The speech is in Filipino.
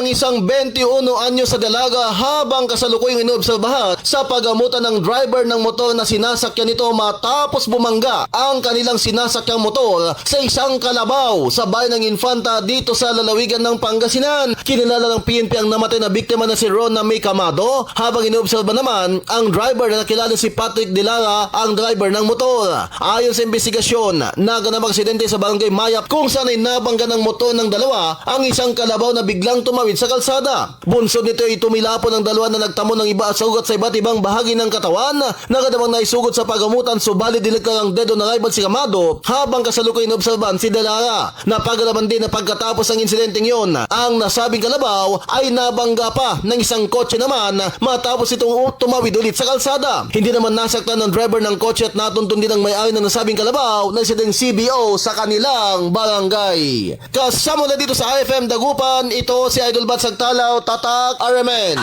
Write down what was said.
ang isang 21 anyo sa dalaga habang kasalukuyang inobserbahan sa pagamutan ng driver ng motor na sinasakyan nito matapos bumangga ang kanilang sinasakyang motor sa isang kalabaw sa bayan ng Infanta dito sa lalawigan ng Pangasinan. Kinilala ng PNP ang namatay na biktima na si Rona May Camado habang inobserba naman ang driver na nakilala si Patrick Dilara ang driver ng motor. Ayon sa investigasyon, naganap aksidente sa barangay Mayap kung saan ay nabangga ng motor ng dalawa ang isang kalabaw na biglang tumawid sa kalsada. Bunsod nito ay tumilapon ang dalawa na nagtamo ng iba at sugat sa iba't ibang bahagi ng katawan. Nagadamang naisugot sa pagamutan subalit dilikang ang dedo na rival si Camado habang kasalukuyan inobserban si Delara. Napagalaman din na pagkatapos ng insidenteng yon, ang nasabing kalabaw ay nabangga pa ng isang kotse naman matapos itong tumawid ulit sa kalsada. Hindi naman nasaktan ng driver ng kotse at natuntun din ang may-ari ng nasabing kalabaw na si ding CBO sa kanilang barangay. Kasama na dito sa IFM Dagupan, ito si Idol Bat Sagtalaw, Tatak RMN.